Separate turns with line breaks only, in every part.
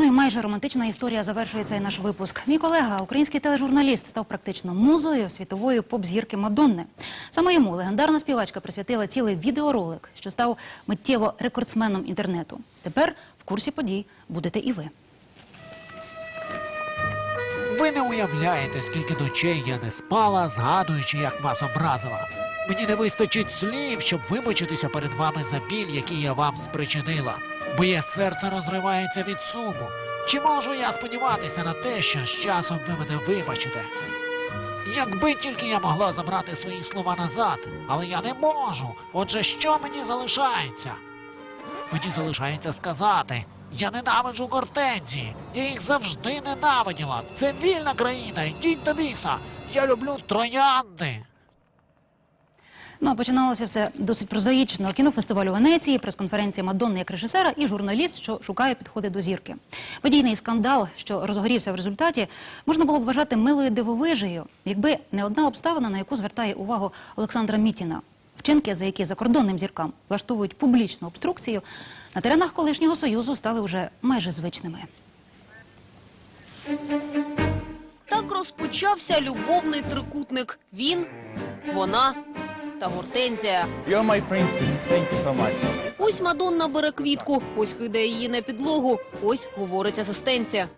Ну і майже романтична історія завершує цей наш випуск. Мій колега, український тележурналіст, став практично музою світової поп-зірки Мадонни. Саме йому легендарна співачка присвятила цілий відеоролик, що став миттєво рекордсменом інтернету. Тепер в курсі подій будете і ви.
Ви не уявляєте, скільки ночей я не спала, згадуючи, як вас образила. Мені не вистачить слів, щоб вибачитися перед вами за біль, який я вам спричинила. Моє серце розривається від суму. Чи можу я сподіватися на те, що з часом ви мене вибачите? Якби тільки я могла забрати свої слова назад, але я не можу. Отже, що мені залишається? Мені залишається сказати. Я ненавиджу гортензії. Я їх завжди ненавиділа. Це вільна країна. Йдіть до біса. Я люблю троянди.
Ну, а починалося все досить прозаїчно. Кінофестиваль у Венеції, прес-конференція Мадонни як режисера і журналіст, що шукає підходи до зірки. Подійний скандал, що розгорівся в результаті, можна було б вважати милою дивовижею, якби не одна обставина, на яку звертає увагу Олександра Мітіна. Вчинки, за які закордонним зіркам влаштовують публічну обструкцію, на теренах колишнього союзу стали вже майже звичними.
Так розпочався любовний трикутник. Він, вона та Гортензія.
You're my princess. Thank you so much.
Ось Мадонна бере квітку, ось кидає її на підлогу, ось говорить асистенція.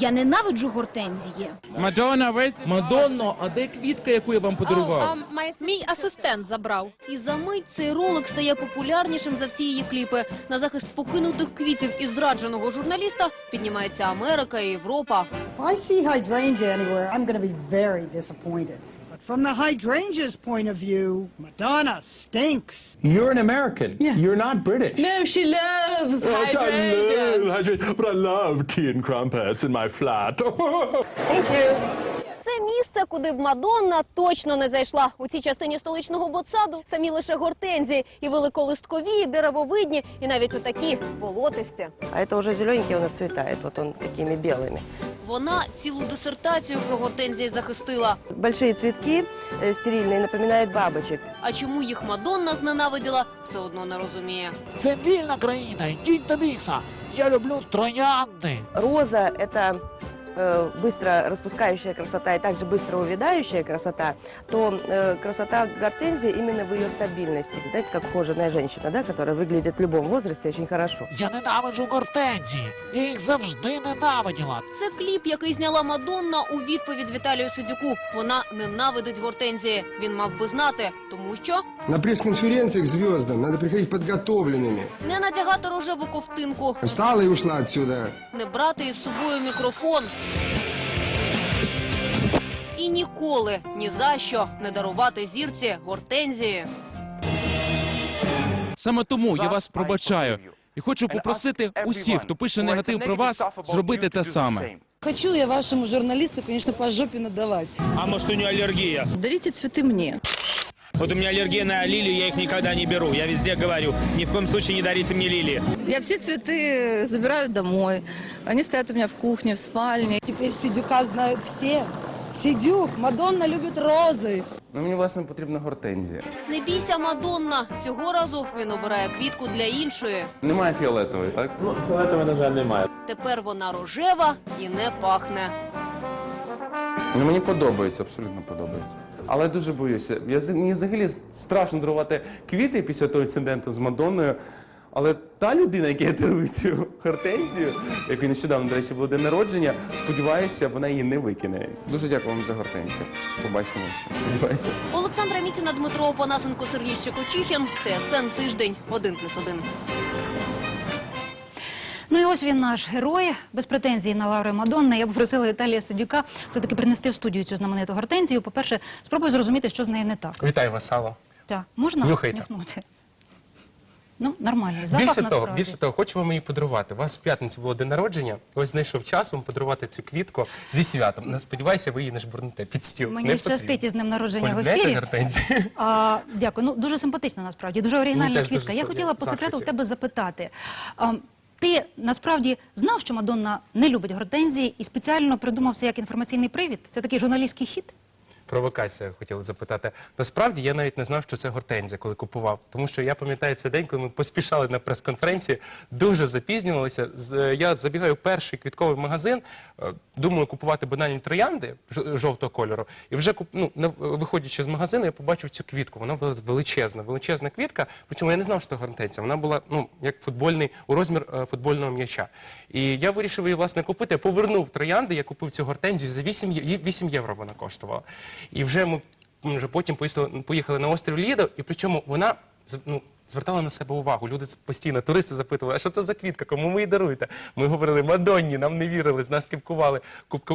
Я ненавиджу гортензії.
Madonna, where's... Мадонно, а де квітка, яку я вам подарував?
Мій асистент забрав.
І за мить цей ролик стає популярнішим за всі її кліпи. На захист покинутих квітів і зрадженого журналіста піднімається Америка і Європа.
If I see hydrangea anywhere, I'm going to be very disappointed. But from the hydrangea's point of view, Madonna stinks.
You're an American. You're not British.
No, she loves
Oh, I
hydrangeas.
love hydrangeas, but I love tea and crumpets in my flat.
Це місце, куди б Мадонна точно не зайшла. У цій частині столичного ботсаду самі лише гортензії, і великолисткові, і деревовидні, і навіть отакі болотисті.
А это уже зелененький он отцветает, вот он такими белыми.
Вона цілу дисертацію про гортензії захистила.
Большие цветки э, стерильные напоминают бабочек.
А чому їх Мадонна зненавиділа, все одно не розуміє.
Це вільна країна. Йдіть до біса. Я люблю троянди.
Роза – это э, быстро распускающая красота и также быстро увядающая красота, то э, красота гортензии именно в ее стабильности. Знаете, как ухоженная женщина, да, которая выглядит в любом возрасте очень хорошо.
Я ненавиджу гортензії. Я їх завжди ненавиділа.
Це кліп, який зняла Мадонна у відповідь Віталію Сидюку. Вона ненавидить гортензії. Він мав би знати, тому що
на пресс-конференции к звездам надо приходить подготовленными.
не натягати рожеву ковтинку,
Встала и ушла отсюда.
не брати із собою мікрофон. І ніколи, ні за що не дарувати зірці гортензії.
Саме тому я вас пробачаю. І хочу попросити усіх, хто пише негатив про вас, зробити те саме.
Хочу я вашему журналисту, конечно, по жопе надавать.
А может у нее аллергия?
Дарите цветы мне.
Вот у меня аллергия на лилию, я их никогда не беру. Я везде говорю, ни в коем случае не дарите мне лилии.
Я все цветы забираю домой. Они стоят у меня в кухне, в спальне.
Теперь Сидюка знают все. Сидюк, Мадонна любит розы.
Ну, мені, власне, потрібна гортензія.
Не бійся, Мадонна. Цього разу він обирає квітку для іншої.
Немає фіолетової, так?
Ну, фіолетової, на жаль, немає.
Тепер вона рожева і не пахне.
Ну, мені подобається, абсолютно подобається. Але дуже боюся. Я, мені взагалі страшно дарувати квіти після того інциденту з Мадонною. Але та людина, яка дарує цю гортензію, якої нещодавно, до речі, було день народження, сподіваюся, вона її не викине. Дуже дякую вам за гортензію. Побачимо ще. Сподіваюся.
Олександра Мітіна, Дмитро Опанасенко, Сергій Щекочихін. ТСН тиждень 1+,1.
Ну і ось він наш герой. Без претензій на лаври Мадонни. Я попросила Віталія Сидюка все-таки принести в студію цю знамениту гортензію. По-перше, спробую зрозуміти, що з нею не так.
Вітаю вас, Алло.
Так, можна
Нюхайте.
нюхнути? Ну, нормальний запах
Більше того,
насправді.
більше того, хочу вам її подарувати. У вас в п'ятницю було день народження. Ось знайшов час вам подарувати цю квітку зі святом. Ну, сподіваюся, ви її не жбурнете під стіл.
Мені
Не
щастить із днем народження в ефірі.
гортензії?
А, дякую. Ну дуже симпатично насправді, дуже оригінальна
теж дуже
квітка. Я хотіла по секрету в
Захваті.
тебе запитати. А, ти насправді знав, що Мадонна не любить гортензії і спеціально придумав це як інформаційний привід? Це такий журналістський хід?
провокація хотіли запитати. Насправді я навіть не знав, що це гортензія, коли купував. Тому що я пам'ятаю цей день, коли ми поспішали на прес-конференції, дуже запізнювалися. Я забігаю в перший квітковий магазин, думаю купувати банальні троянди жовтого кольору. І вже ну, виходячи з магазину, я побачив цю квітку. Вона була величезна, величезна квітка. Причому я не знав, що це гортензія. Вона була ну, як футбольний у розмір е, футбольного м'яча. І я вирішив її власне купити. Я повернув троянди, я купив цю гортензію за 8, 8 євро вона коштувала. І вже ми вже потім поїхали, на острів Лідо, і причому вона ну, звертала на себе увагу. Люди постійно, туристи запитували, а що це за квітка, кому ви її даруєте? Ми говорили, Мадонні, нам не вірили, з нас кепкували.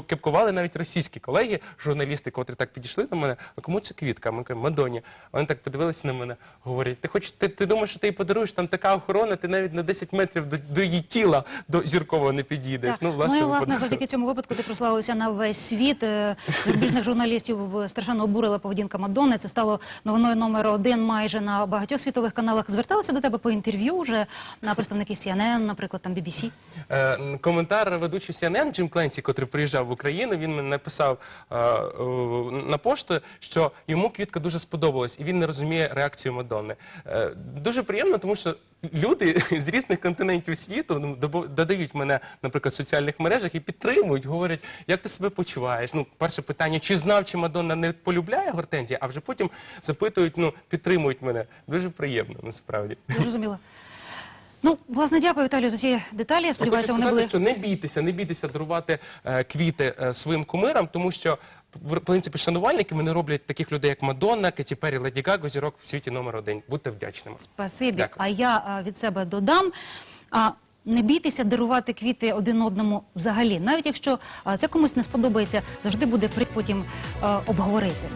Кепкували навіть російські колеги, журналісти, котрі так підійшли до мене. А кому це квітка? Ми кажемо, Мадонні. Вони так подивилися на мене, говорять, ти хоч ти, ти думаєш, що ти її подаруєш, там така охорона, ти навіть на 10 метрів до, до її тіла до зіркового не підійдеш.
Так. Ну, і,
ми
власне, завдяки цьому випадку ти прославився на весь світ. Е, Зарубіжних журналістів страшенно обурила поведінка Мадонни. Це стало новиною номер один майже на багатьох світових каналах. Зверталися до тебе по інтерв'ю вже на представники CNN, наприклад, там BBC.
Е, коментар ведучий CNN Джим Кленсі, котрий приїжджав в Україну, він написав е, на пошту, що йому квітка дуже сподобалась, і він не розуміє реакцію Мадонни. Е, дуже приємно, тому що люди з різних континентів світу ну, додають мене, наприклад, в соціальних мережах і підтримують, говорять, як ти себе почуваєш. Ну, перше питання, чи знав, чи Мадонна не полюбляє гортензії, а вже потім запитують, ну, підтримують мене. Дуже приємно, насправді.
Зрозуміло. Ну, власне, дякую, Віталію, за ці деталі. Я сподіваюся, вони були
що не бійтеся, не бійтеся дарувати е, квіти е, своїм кумирам, тому що в принципі шанувальники вони роблять таких людей, як Мадонна, Кеті Перрі, Леді Гаго, зірок в світі номер один. Будьте вдячними.
Спасибі.
Дякую.
А я а, від себе додам. А, не бійтеся дарувати квіти один одному взагалі. Навіть якщо а, це комусь не сподобається, завжди буде при потім а, обговорити.